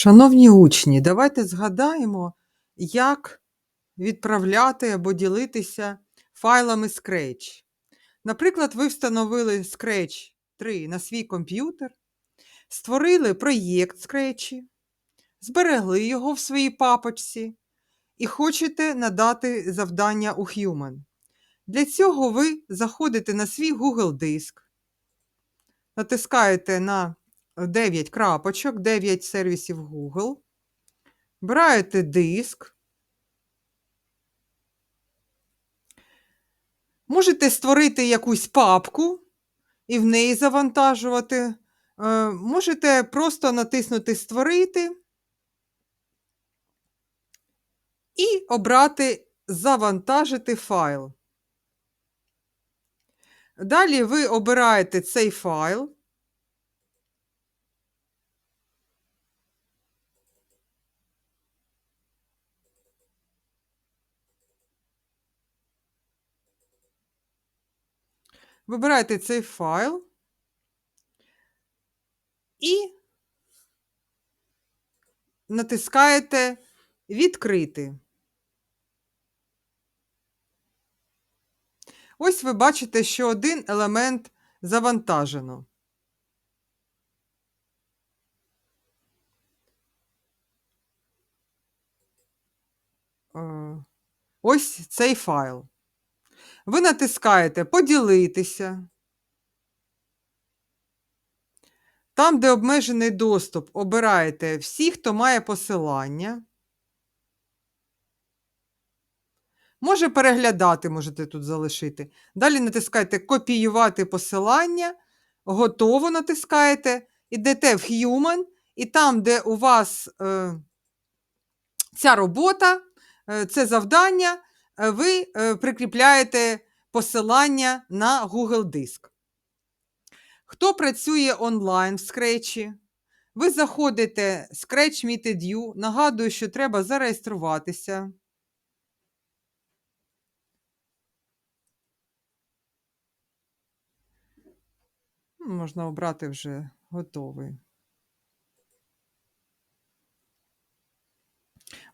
Шановні учні, давайте згадаємо, як відправляти або ділитися файлами Scratch. Наприклад, ви встановили Scratch 3 на свій комп'ютер, створили проєкт Scratch, зберегли його в своїй папочці і хочете надати завдання у Human. Для цього ви заходите на свій Google диск, натискаєте на 9 крапочок, 9 сервісів Google. Бираєте диск. Можете створити якусь папку і в неї завантажувати. Е, Можете просто натиснути Створити і обрати Завантажити файл. Далі ви обираєте цей файл. Вибираєте цей файл і натискаєте Відкрити. Ось ви бачите, що один елемент завантажено. Е, Ось цей файл. Ви натискаєте Поділитися. Там, де обмежений доступ, обираєте всі, хто має посилання. Може переглядати, можете тут залишити. Далі натискаєте Копіювати посилання, готово натискаєте, ідете в Human, і там, де у вас е, ця робота, е, це завдання, е, ви е, прикріпляєте посилання на Google Диск. Хто працює онлайн в Scratch, ви заходите Scratch Meted You, нагадую, що треба зареєструватися. Ну, Можна обрати вже готовий.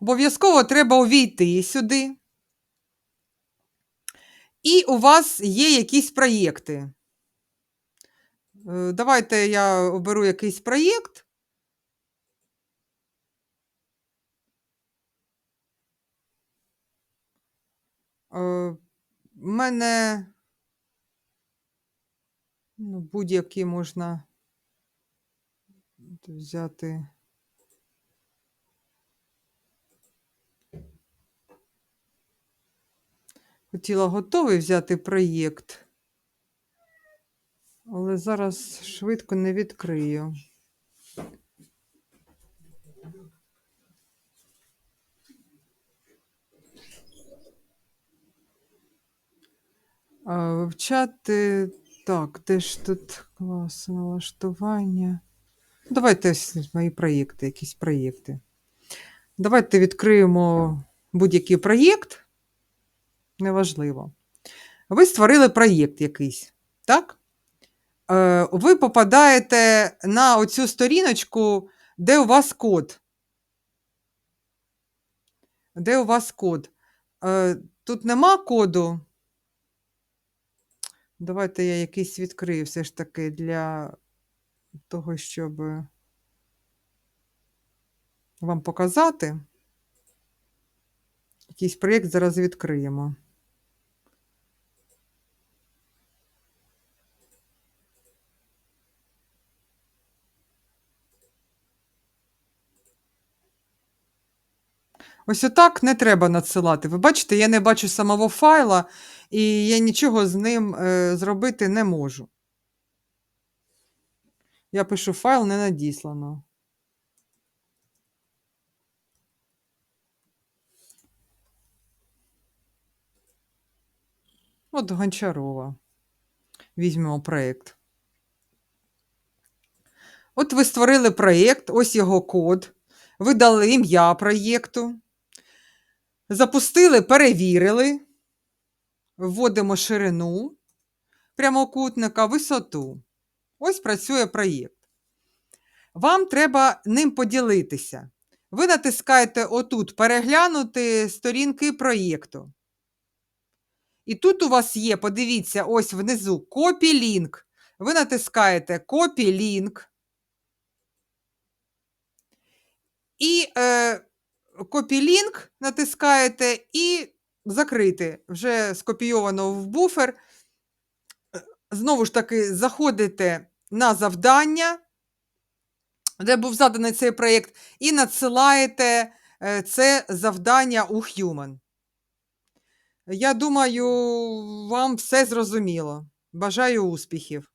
Обов'язково треба увійти сюди. І у вас є якісь проєкти. Е, Давайте я оберу якийсь проєкт. Е, В мене ну, будь-які можна взяти. Хотіла готовий взяти проєкт, але зараз швидко не відкрию. А, Вивчати. Так, де ж тут клас налаштування? Давайте мої проєкти, якісь проєкти. Давайте відкриємо будь-який проєкт. Неважливо. Ви створили проєкт якийсь, так? Е, Ви попадаєте на оцю сторіночку, де у вас код. Де у вас код? Е, Тут нема коду. Давайте я якийсь відкрию все ж таки для того, щоб вам показати. Якийсь проєкт зараз відкриємо. Ось отак не треба надсилати. Ви бачите, я не бачу самого файла, і я нічого з ним е, зробити не можу. Я пишу файл не надіслано. От Гончарова. Візьмемо проєкт. От ви створили проєкт, ось його код. Ви дали ім'я проєкту. Запустили, перевірили. Вводимо ширину прямокутника, висоту. Ось працює проєкт. Вам треба ним поділитися. Ви натискаєте отут переглянути сторінки проєкту. І тут у вас є, подивіться, ось внизу копі лінк. Ви натискаєте копі лінк. І е, лінк натискаєте і закрити. Вже скопійовано в буфер. Знову ж таки, заходите на завдання, де був заданий цей проєкт, і надсилаєте е, це завдання у Human. Я думаю, вам все зрозуміло. Бажаю успіхів!